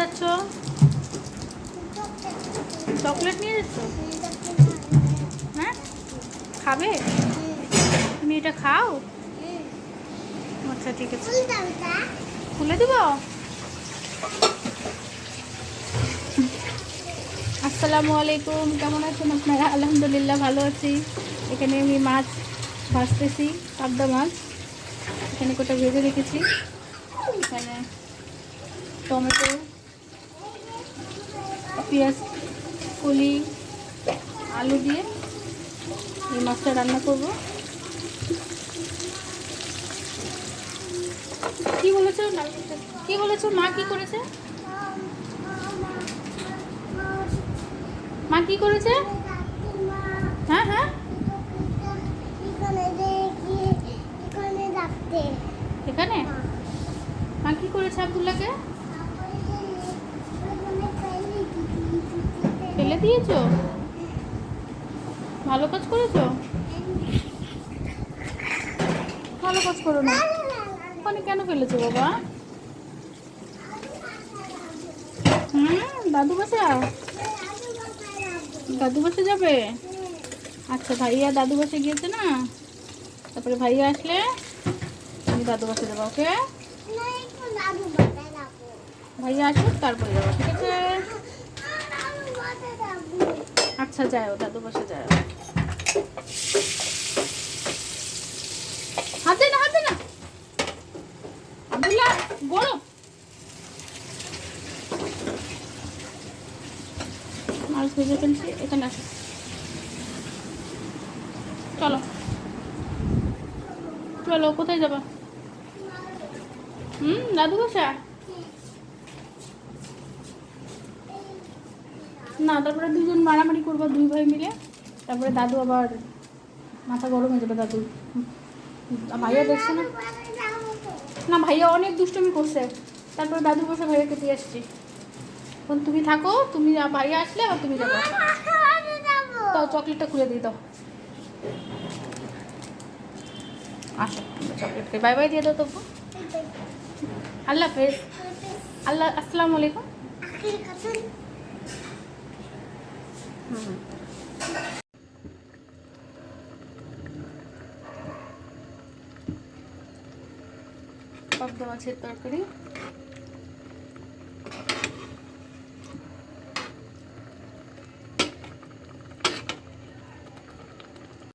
যাচ্ছ? চকলেট নিয়ে যাচ্ছ? হ্যাঁ? খাবে? তুমি এটা খাও? আচ্ছা ঠিক আছে। খুলে দিব? আসসালামু আলাইকুম। কেমন আছেন আপনারা? আলহামদুলিল্লাহ, ভালো আছি। এখানে আমি মাছ ভাজতেছি, পাবদা মাছ। এখানে কোটা ভেজে রেখেছি। এখানে টমেটো পেঁয়াজ কলি আলু দিয়ে এই মাছটা রান্না করব। কি বলেছ? কি বলেছ? মা কি করেছে? মা কি করেছে? হ্যাঁ হ্যাঁ। এখানে? মা কি করেছে আবদুল্লাহকে? ফেলে দিয়েছ? ভালো কাজ করেছ? ভালো কাজ করো না। ওখানে কেন ফেলেছো বাবা? হুম দাদু বাসা? দাদু বাসে যাবে? আচ্ছা ভাইয়া দাদু বাসে গিয়েছে না? তারপরে ভাইয়া আসলে আমি দাদু বাসে যাব ওকে? ভাইয়া আসুক তারপরে যাব ঠিক আছে? আচ্ছা যাও দাদু বাসে যাও হাতে না হাতে না। আব্দুল্লাহ গরম মাছ ভেজে ফেলছি, এখানে আসো। চলো। চলো, কোথায় যাবা? হুম, দাদু বাসা না, তারপরে দুজন মারামারি করব, দুই ভাই মিলে। তারপরে দাদু আবার মাথা গরম হয়ে যাবে দাদু। ভাইয়া দেখছে না? না, ভাইয়া অনেক দুষ্টমি করছে। তারপরে দাদু বসে ভাইয়াকে দিয়ে আসছি। এখন তুমি থাকো, তুমি ভাইয়া আসলে আবার তুমি যাব। দাও, চকলেটটা খুলে দিয়ে দাও। আসো চকলেটকে বাই বাই দিয়ে দাও তবু। আল্লাহ হাফেজ। আল্লাহ, আসসালামু আলাইকুম। পাবদা মাছের তরকারি।